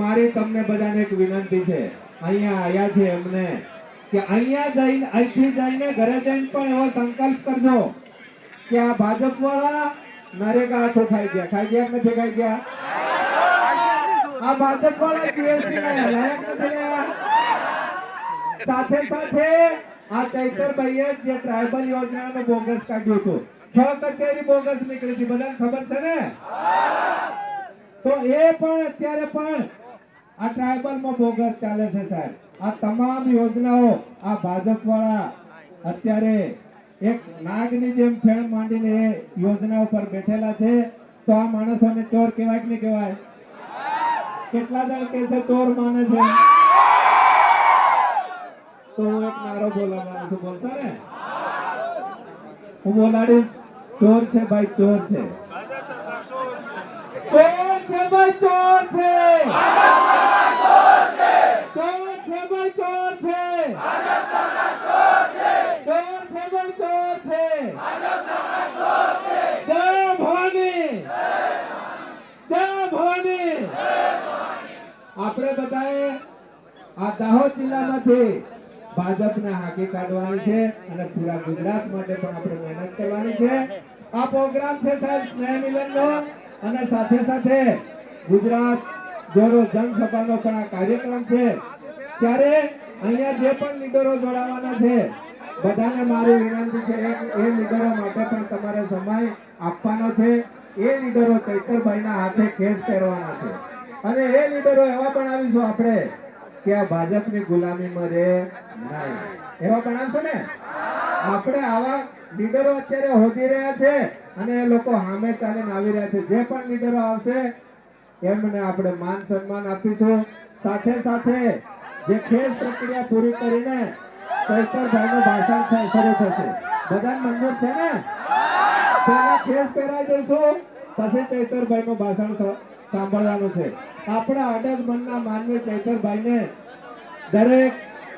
મારી તમને બધાને વિનંતી છે. અહીંયા આયા છે એમને કે અહીંયા ઘરે જઈને પણ એવો સંકલ્પ કરજો કે આ ભાજપ વાળા નરેગા ગયા. ખાઈ ગયા ભાજપ વાળા લાયક સાથે સાથે આ ચૈતરભાઈએ જે ટ્રાયબલ યોજનાનો બોગસ કાઢ્યું હતું. છ કચેરી બોગસ નીકળી હતી. બધાને ખબર છે ને? તો એ પણ અત્યારે પણ આ ટ્રાયબલમાં બોગસ ચાલે છે સાહેબ. આ તમામ યોજનાઓ આ ભાજપ વાળા અત્યારે એક નાગની જેમ ફેણ માંડીને એ યોજના ઉપર બેઠેલા છે. તો આ માણસોને ચોર કહેવાય કે નહીં કહેવાય? કેટલા જણ કે છે ચોર માને છે? તો હું એક નારો બોલાવવાનો છું. બોલશો ને? હું બોલાડીશ. ચોર છે ભાઈ, ચોર છે. ભાઈ ચોર છે? ચોર છે? આપણે બધાએ આ દાહોદ જિલ્લામાંથી ભાજપને હાકી કાઢવાની છે અને પૂરા ગુજરાત માટે પણ આપણે મહેનત કરવાની છે. આ પ્રોગ્રામ છે સાહેબ સ્નેહ મિલનનો અને સાથે સાથે ગુજરાત જોડો જનસભાનો પણ આ કાર્યક્રમ છે. ત્યારે અહીંયા જે પણ લીડરો જોડાવાના છે, બધાને મારી વિનંતી છે, એ- લીડરો માટે પણ તમારે સમય આપવાનો છે. એ લીડરો ચૈતરભાઈના હાથે કેસ પહેરવાના છે. અને એ લીડરો એવા પણ આવીશું આપણે કે આ ભાજપની ગુલામીમાં રહે નહીં. એવા પણ આવશો ને? આપણે આવા લીડરો અત્યારે હોદી રહ્યા છે અને એ લોકો સામે ચાલીને આવી રહ્યા છે. જે પણ લીડરો આવશે એમને આપણે માન સન્માન આપીશું સાથે સાથે જે ખેસ પ્રક્રિયા પૂરી કરીને ચૈતરભાઈનું ભાષણ શરૂ થશે. બધાને મંજૂર છે ને? પહેલા ખેસ પહેરાવી દઈશું, પછી ચૈતરભાઈનું ભાષણ સાંભળવાનું છે. આપણા અડગ મનના માનવી ચૈતરભાઈને દરેક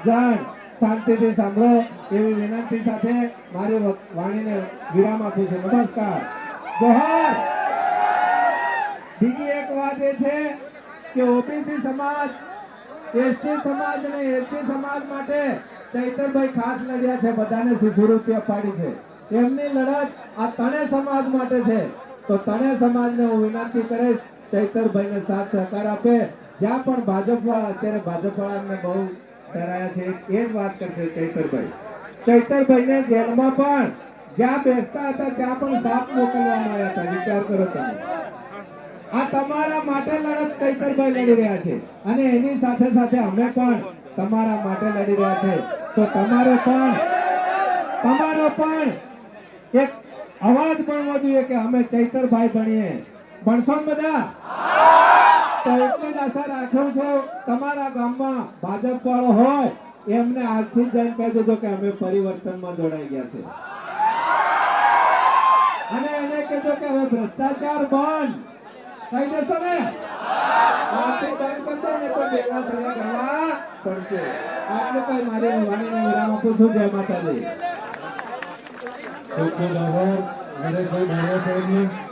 જણ શાંતિથી સાંભળો એવી વિનંતી સાથે મારી વાણીને વિરામ આપું છું. નમસ્કાર. જોહાર! બીજી એક વાત એ છે કે ઓબીસી સમાજ એસટી સમાજ અને એસસી સમાજ માટે ચૈતરભાઈ ખાસ લડ્યા છે, બધાને શિષ્યવૃત્તિ પાડી છે. એમની લડત આ તણે સમાજ માટે છે. તો તણે સમાજને હું વિનંતી કરીશ, ચૈતરભાઈને સાથ સહકાર આપે. જ્યાં પણ ભાજપ વાળા અત્યારે ભાજપ વાળાને બહુ ડરાયા છે, એ જ વાત કરશે ચૈતરભાઈ. ચૈતરભાઈને જેલમાં પણ જ્યાં બેસતા હતા, ત્યાં પણ સાપ મોકલવામાં આવ્યા હતા. વિચાર કરો તમે. આ તમારા માટે લડત ચૈતરભાઈ લડી રહ્યા છે. અને એની સાથે સાથે અમે પણ તમારા માટે લડી રહ્યા છે. તો તમારો પણ તમારો પણ એક અવાજ બનવો જોઈએ કે અમે ચૈતરભાઈ બનીએ ભણશો બધા? તો એટલી જ આશા રાખું છું, તમારા ગામમાં ભાજપ વાળો હોય, એમને આજથી જાણ કહી દેજો કે અમે પરિવર્તનમાં જોડાઈ ગયા છે. અને એને કહેજો કે હવે ભ્રષ્ટાચાર બંધ. કહી દેશો ને? આથી બંધ કરી દે ને તો બેલા સગા કરવા પડશે. આટલું કઈ મારી વાણીને વિરામ આપું છું. જય માતાજી. ખૂબ ખૂબ આભાર. નરેશભાઈ ડાયર સાહેબને.